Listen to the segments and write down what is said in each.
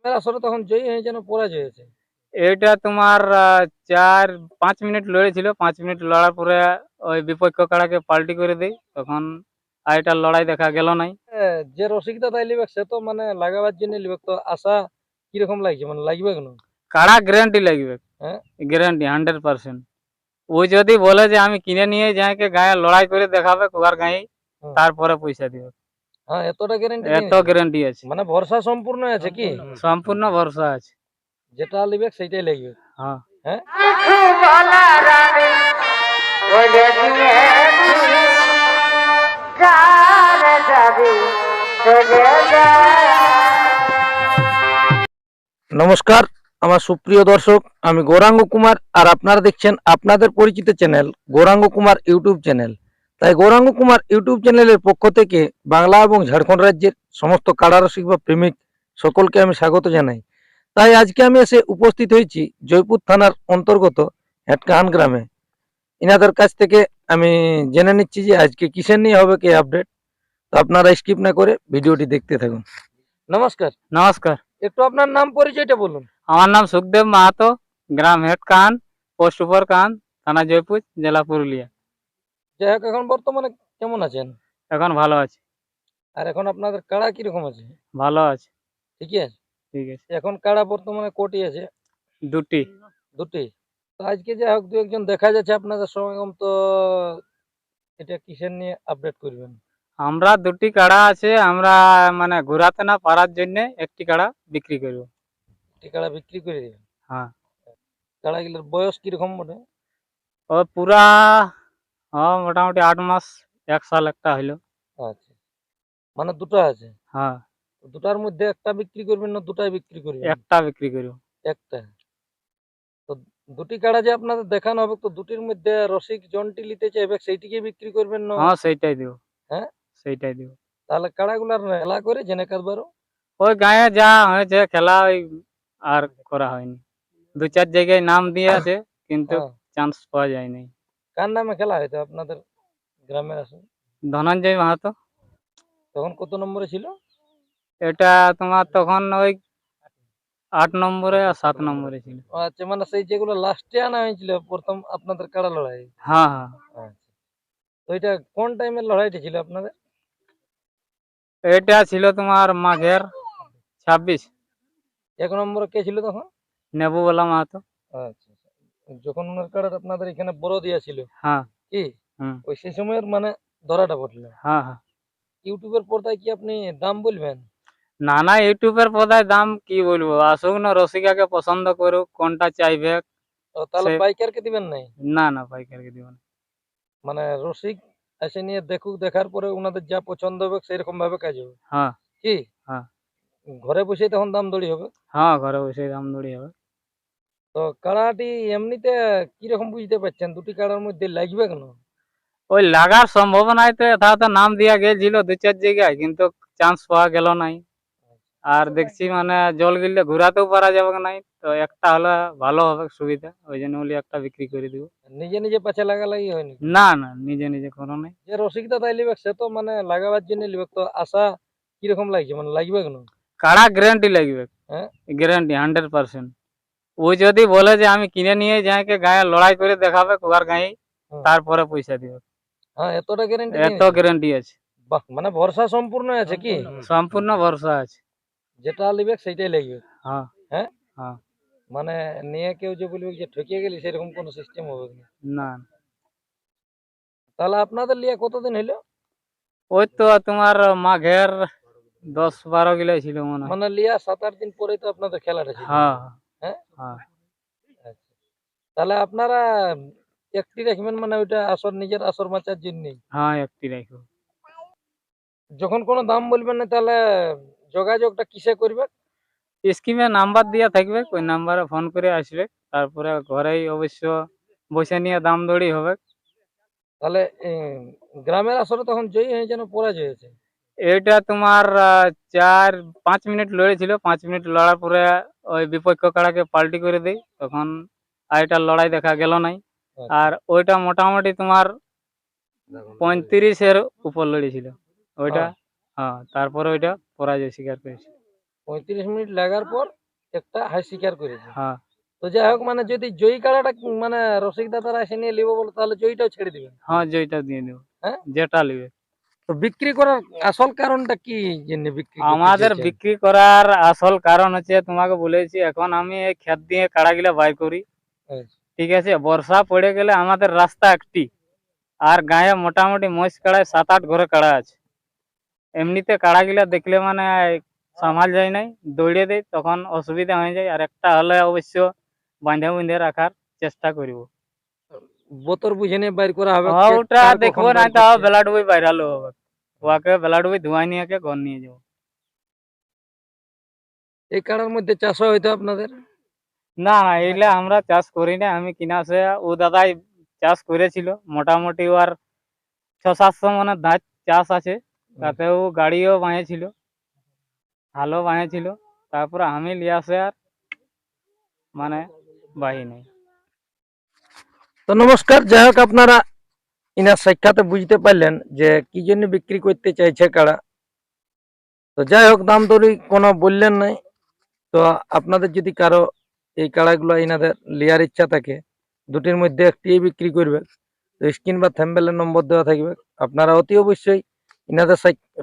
গ্রামের আসরে তখন জয়ী হয়ে যেন পরাজয় হয়েছে। এটা তোমার চার পাঁচ মিনিট লড়েছিল। পাঁচ মিনিট লড়ার পরে ওই বিপক্ষ কাড়াকে পাল্টি করে দেয়। তখন আর এটার লড়াই দেখা গেল নাই। যে রসিকদা তাই লিবে সে তো মানে লাগাবার জন্য লিবে তো আশা কীরকম লাগছে? মানে লাগবে কেন কাড়া গ্যারান্টি লাগবে। হ্যাঁ? গ্যারান্টি হান্ড্রেড পার্সেন্ট ও যদি বলে যে আমি কিনে নিয়ে যাইকে গায়ে লড়াই করে দেখাবে কুয়ার গায়ে তারপরে পয়সা দিবে। হ্যাঁ এতটা গ্যারেন্টি এত গ্যারান্টি আছে। মানে ভরসা সম্পূর্ণ আছে কি? সম্পূর্ণ ভরসা আছে। যেটা লিবে সেটাই লাগবে। হ্যাঁ। হ্যাঁ? নমস্কার আমার সুপ্রিয় দর্শক আমি গৌরাঙ্গ কুমার আর আপনারা দেখছেন আপনাদের পরিচিত channel Gouranga Kumar YouTube channel তাই গৌরাঙ্গ কুমার ইউটিউব চ্যানেলের পক্ষ থেকে বাংলা এবং ঝাড়খণ্ড রাজ্যের সমস্ত কারারসিক বা প্রেমিক সকলকে আমি স্বাগত জানাই। তাই আজকে আমি এসে উপস্থিত হয়েছি জয়পুর থানার অন্তর্গত হেটকাহান গ্রামে। ইনাদের কাছ থেকে আমি জেনে নিচ্ছি যে আজকে কিসের নিয়ে হবে কে আপডেট। তো আপনারা স্কিপ না করে ভিডিওটি দেখতে থাকুন। নমস্কার। নমস্কার। একটু আপনার নাম পরিচয়টা বলুন। আমার নাম সুখদেব মাহাতো গ্রাম হেড কান পোস্ট উপর কান থানা জয়পুর জেলা পুরুলিয়া। যাই হোক এখন বর্তমানে কেমন আছেন? এখন ভালো আছে। আর এখন আপনাদের কাড়া কীরকম আছে? ভালো আছে। ঠিকই আছে? ঠিক আছে। এখন কাড়া বর্তমানে কোটি আছে? দুটি। দুটি? তো আজকে যাই হোক দু একজন দেখা যাচ্ছে আপনাদের সমাগম তো এটা কিসের নিয়ে আপডেট করবেন? আমরা দুটি কাড়া আছে আমরা মানে ঘোরাতে না পারার জন্য একটি কাড়া বিক্রি করব। একটি কাড়া বিক্রি করে দিবেন? হ্যাঁ। কাড়াগুলোর বয়স কীরকম মনে ও পুরা হ্যাঁ মোটামুটি আট মাস এক সাল একটা হইল। আচ্ছা। মানে দুটো আছে? হ্যাঁ। দুটার মধ্যে একটা বিক্রি করবেন না দুটাই বিক্রি করবেন একটা বিক্রি করব। একটা? তো দুটি কাড়া যে আপনাদের দেখানো হবে তো দুটির মধ্যে রসিক জনটি নিতে চাইবে সেইটিকে বিক্রি করবেন না? হ্যাঁ সেইটাই দিব। হ্যাঁ? সেইটাই দিব। তাহলে কাড়াগুলার খেলা করে জেনে কাদবারও ওই গায়ে যা হয়েছে খেলা ওই আর করা হয়নি। দু চার জায়গায় নাম দিয়ে আছে কিন্তু হ্যাঁ। চান্স পাওয়া যায়নি। কার নামে খেলা হয়তো আপনাদের গ্রামের আসলে? ধনঞ্জয় মাহাতো। তখন কত নম্বরে ছিল? এটা তোমার তখন ওই আট নম্বরে আর সাত নম্বরে ছিল। আচ্ছা মানে সেই যেগুলো লাস্টে আনা হয়েছিল প্রথম আপনাদের কাড়া লড়াই? হ্যাঁ হ্যাঁ। আচ্ছা। তো এটা কোন টাইমের লড়াইটা ছিল আপনাদের? এটা ছিল তোমার মাঘের ছাব্বিশ। এক নম্বরে কে ছিল তখন? নেবুবেলা মাহাতো। আচ্ছা। যখন ওনার কাড়াটা আপনাদের এখানে বড় দিয়া ছিল হ্যাঁ। কি? ওই সেই সময়ের মানে ধরাটা পড়ল। হ্যাঁ হ্যাঁ। ইউটিউবের পর্দায় কি আপনি দাম বলবেন? না না ইউটিউবের পদায় দাম কি বলব? আসুক না রসিকাকে পছন্দ করুক কোনটা চাইবে। তাহলে পাইকারকে দিবেন নাই? না না পাইকারকে দিব না। মানে রসিক এসে নিয়ে দেখুক দেখার পরে ওনাদের যা পছন্দ হবে সেরকম ভাবে কাজ হবে। হ্যাঁ। কি? হ্যাঁ। ঘরে বসে তখন দাম দড়ি হবে? হ্যাঁ ঘরে বসে দাম দড়ি হবে। তো কাড়াটি এমনিতে কীরকম বুঝতে পারছেন? দুটি কাড়ার মধ্যে লাগবে কেন? ওই লাগার সম্ভাবনায় তো যথাযথ নাম দিয়া গেছিল দু চার জায়গায় কিন্তু চান্স পাওয়া গেল নাই। আর দেখছি মানে জল গিললে ঘুরাতেও পারা যাবে নাই তো একটা হলে ভালো হবে সুবিধা। ওই জন্য বলি একটা বিক্রি করে দিব। নিজে নিজে পাছে লাগা লাগি হয়নি না না নিজে নিজে করো নাই। যে রসিকদা তাই লিবে সে তো মানে লাগাবার জন্য লিবে তো আশা কীরকম লাগছে? মানে লাগবে কেন? কাড়া গ্যারান্টি লাগবে? হ্যাঁ? গ্যারান্টি হান্ড্রেড পার্সেন্ট ও যদি বলে যে আমি কিনে নিয়ে যাইকে গায়ে লড়াই করে দেখাবে কুয়ার গায়ে তারপরে পয়সা দিবে। হ্যাঁ এতটা গ্যারেন্টি এত গ্যারান্টি আছে। বাহ মানে ভরসা সম্পূর্ণ আছে কি? সম্পূর্ণ ভরসা আছে। যেটা লিবে সেইটাই লাগবে। হ্যাঁ। হ্যাঁ? মানে নিয়ে কেউ যে বলবে যে ঠকিয়ে গেলি সেরকম কোনো সিস্টেম হবে না না। তাহলে আপনাদের লিয়ে কতদিন হইল? ওই তো তোমার মাঘের দশ বারো কিলো ছিল মনে হয়। মানে লিয়া সাত আট দিন পরে তো আপনাদের খেলাটা ছিল। হ্যাঁ। হ্যাঁ? হ্যাঁ। আচ্ছা। তাহলে আপনারা একটি রাখবেন মানে ওইটা আসর নিজের আসর মাচার জন্য হ্যাঁ একটি যখন কোনো দাম বলবেন না তাহলে যোগাযোগটা কিসে করবে স্কিমে নাম্বার দিয়া থাকবে ওই নাম্বারে ফোন করে আসবে। তারপরে ঘরেই অবশ্য বসে নিয়ে দাম দড়ি হবে। তাহলে গ্রামের আসরে তখন জয়ী হয়ে যেন পরাজয় হয়েছে। এটা তোমার চার পাঁচ মিনিট লড়েছিল। পাঁচ মিনিট লড়ার পরে ওই বিপক্ষ কাড়াকে পাল্টি করে দেয় তখন আর এটা লড়াই দেখা গেল নাই। আর ওইটা মোটামুটি তোমার পঁয়ত্রিশের উপর লড়েছিল। ওইটা হ্যাঁ। হ্যাঁ তারপরে ওইটা পরাজয় স্বীকার করেছে পঁয়ত্রিশ মিনিট লাগার পর একটা হাই শিকার করেছে। হ্যাঁ। তো যাই হোক মানে যদি জয়ী কাড়াটা মানে রসিক দাদারা এসে নিয়ে নিব বলে তাহলে জয়ীটাও ছেড়ে দিবেন। হ্যাঁ যেটা দিয়ে দেবো। হ্যাঁ? যেটা নিবে তো বিক্রি করার আসল কারণটা কি জন্য বিক্রি আমাদের বিক্রি করার আসল কারণ হচ্ছে তোমাকে বলেছি এখন আমি এই ক্ষেত দিয়ে কাড়াগুলা বাই করি। আচ্ছা। ঠিক আছে বর্ষা পড়ে গেলে আমাদের রাস্তা একটি আর গায়ে মোটামুটি মহিষ কাড়ায় সাত আট ঘরে কাড়া আছে। এমনিতে কাড়াগুলা দেখলে মানে সামাল যায় নাই দৌড়ে দেয় তখন অসুবিধা হয়ে যায় আর একটা হলে অবশ্য বাঁধে বুঁধে রাখার চেষ্টা করিব। বোতর বুঝে নিয়ে বাইর করা হবে হ্যাঁ, ওটা দেখব না তাও। বেলা ডুবি বাইরালো হবে। ওকে বেলা ডুবি ধোঁয়াই নিয়ে ঘর নিয়ে যাব। এই কাড়ার মধ্যে চাষ হয় হয়তো আপনাদের? না না এইগুলা আমরা চাষ করি না আমি কিনা সে ও দাদাই চাষ করেছিল মোটামুটি ওর ছ সাতশো মনে ধান চাষ আছে তাতে ও গাড়িও বাঁধেছিল হালও বাঁধেছিল তারপর আমি লিয়ে আসে আর মানে বাহি নেই। তো নমস্কার যাই হোক আপনারা ইনার সাক্ষাতে বুঝতে পারলেন যে কি জন্য বিক্রি করতে চাইছে কাড়া তো যাই হোক, দাম দরি কোনো বললেন নাই। তো আপনাদের যদি কারও এই কাড়াগুলো ইনাদের লিয়ার ইচ্ছা থাকে, দুটির মধ্যে একটি বিক্রি করবে। তো স্ক্রিন বা থ্যাম্বেলের নম্বর দেওয়া থাকবে। আপনারা অতি অবশ্যই ইনাদের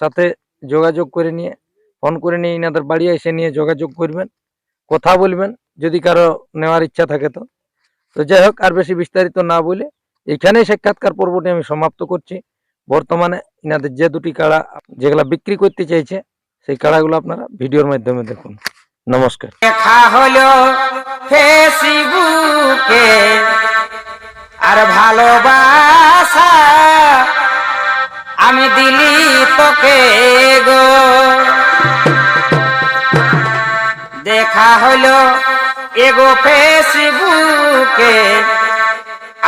সাথে যোগাযোগ করে নিয়ে, ফোন করে নিয়ে ইনাদের বাড়ি এসে নিয়ে যোগাযোগ করবেন, কথা বলবেন, যদি কারও নেওয়ার ইচ্ছা থাকে তো। তো যাই হোক, আর বেশি বিস্তারিত না বলে এখানেই সাক্ষাৎকার পর্বটি আমি সমাপ্ত করছি। বর্তমানে ইনাদের যে দুটি কাড়া যেগুলা বিক্রি করতে চাইছে, সেই কাড়াগুলো আপনারা ভিডিওর মাধ্যমে দেখুন। নমস্কার। দেখা হলো ফেসবুকে, আর ভালোবাসা আমি দিলি তোকে গো। দেখা হলো এগো ফেসবুকে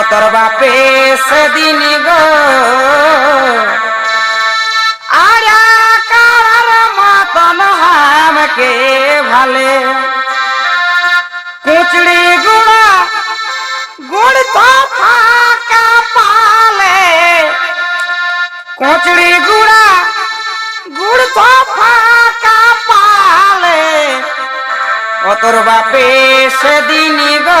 অতর বাপে সেদিন গো। আর কার মতন ভালে। কুচড়ি গুড়া, গুড় তো ফাঁকা পালে। কুচড়ি গুড়া, গুড় তো ফাঁকা পালে। অতর বাপে সেদিন গো।